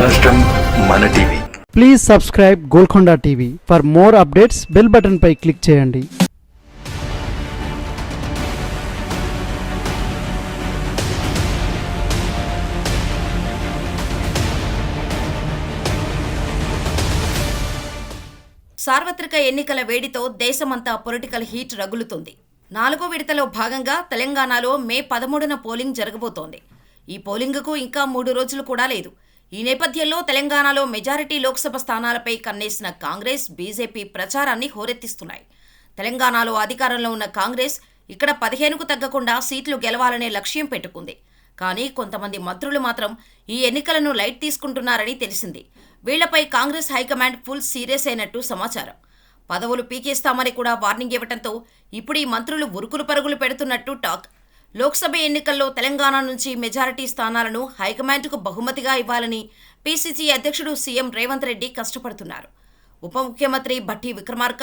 రాష్ట్రం మన TV. Please subscribe Golconda TV for more updates bell button pi click చేయండి. సార్వత్రిక ఎన్నికల వేడితో దేశమంతా పొలిటికల్ హీట్ రగులుతుంది. నాలుగో విడతలో భాగంగా తెలంగాణలో మే పదమూడున పోలింగ్ జరగబోతోంది. ఈ పోలింగుకు ఇంకా మూడు రోజులు కూడా లేదు. ఈ నేపథ్యంలో తెలంగాణలో మెజారిటీ లోక్సభ స్థానాలపై కన్నేసిన కాంగ్రెస్ బీజేపీ ప్రచారాన్ని హోరెత్తిస్తున్నాయి. తెలంగాణలో అధికారంలో ఉన్న కాంగ్రెస్ ఇక్కడ పదిహేనుకు తగ్గకుండా సీట్లు గెలవాలనే లక్ష్యం పెట్టుకుంది. కానీ కొంతమంది మంత్రులు మాత్రం ఈ ఎన్నికలను లైట్ తీసుకుంటున్నారని తెలిసింది. వీళ్ళపై Congress high command full serious అయినట్టు సమాచారం. పదవులు పీకేస్తామని కూడా వార్నింగ్ ఇవ్వడంతో ఇప్పుడు ఈ మంత్రులు ఉరుకులు పరుగులు పెడుతున్నట్టు టాక్. లోక్సభ ఎన్నికల్లో తెలంగాణ నుంచి మెజారిటీ స్థానాలను హైకమాండ్కు బహుమతిగా ఇవ్వాలని పీసీసీ అధ్యక్షుడు సీఎం రేవంత్ రెడ్డి కష్టపడుతున్నారు. ఉప ముఖ్యమంత్రి భట్టి విక్రమార్క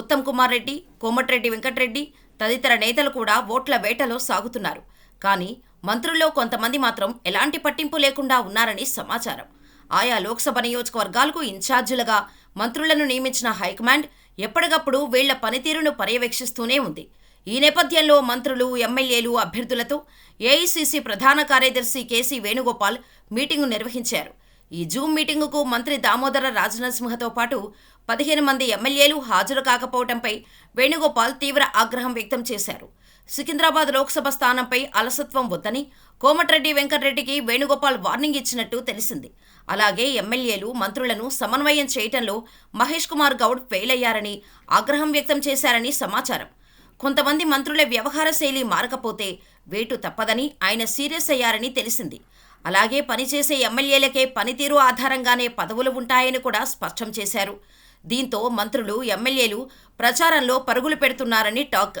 ఉత్తమ్ కుమార్ రెడ్డి కోమటిరెడ్డి వెంకటరెడ్డి తదితర నేతలు కూడా ఓట్ల వేటలో సాగుతున్నారు. కానీ మంత్రుల్లో కొంతమంది మాత్రం ఎలాంటి పట్టింపు లేకుండా ఉన్నారని సమాచారం. ఆయా లోక్సభ నియోజకవర్గాలకు ఇన్ఛార్జీలుగా మంత్రులను నియమించిన హైకమాండ్ ఎప్పటికప్పుడు వీళ్ళ పనితీరును పర్యవేక్షిస్తూనే ఉంది. ఈ నేపథ్యంలో మంత్రులు ఎమ్మెల్యేలు అభ్యర్థులతో ఏఐసీసీ ప్రధాన కార్యదర్శి కేసీ వేణుగోపాల్ మీటింగు నిర్వహించారు. ఈ జూమ్ మీటింగుకు మంత్రి దామోదర రాజనరసింహతో పాటు పదిహేను మంది ఎమ్మెల్యేలు హాజరు కాకపోవడంపై వేణుగోపాల్ తీవ్ర ఆగ్రహం వ్యక్తం చేశారు. సికింద్రాబాద్ లోక్సభ స్థానంపై అలసత్వం వద్దని కోమటిరెడ్డి వెంకటరెడ్డికి వేణుగోపాల్ వార్నింగ్ ఇచ్చినట్టు తెలిసింది. అలాగే ఎమ్మెల్యేలు మంత్రులను సమన్వయం చేయటంలో మహేష్ కుమార్ గౌడ్ ఫెయిల్ అయ్యారని ఆగ్రహం వ్యక్తం చేశారని సమాచారం. కొంతమంది మంత్రుల వ్యవహార శైలి మారకపోతే వేటు తప్పదని ఆయన సీరియస్ అయ్యారని తెలిసింది. అలాగే పనిచేసే ఎమ్మెల్యేలకే పనితీరు ఆధారంగానే పదవులు ఉంటాయని కూడా స్పష్టం చేశారు. దీంతో మంత్రులు ఎమ్మెల్యేలు ప్రచారంలో పరుగులు పెడుతున్నారని టాక్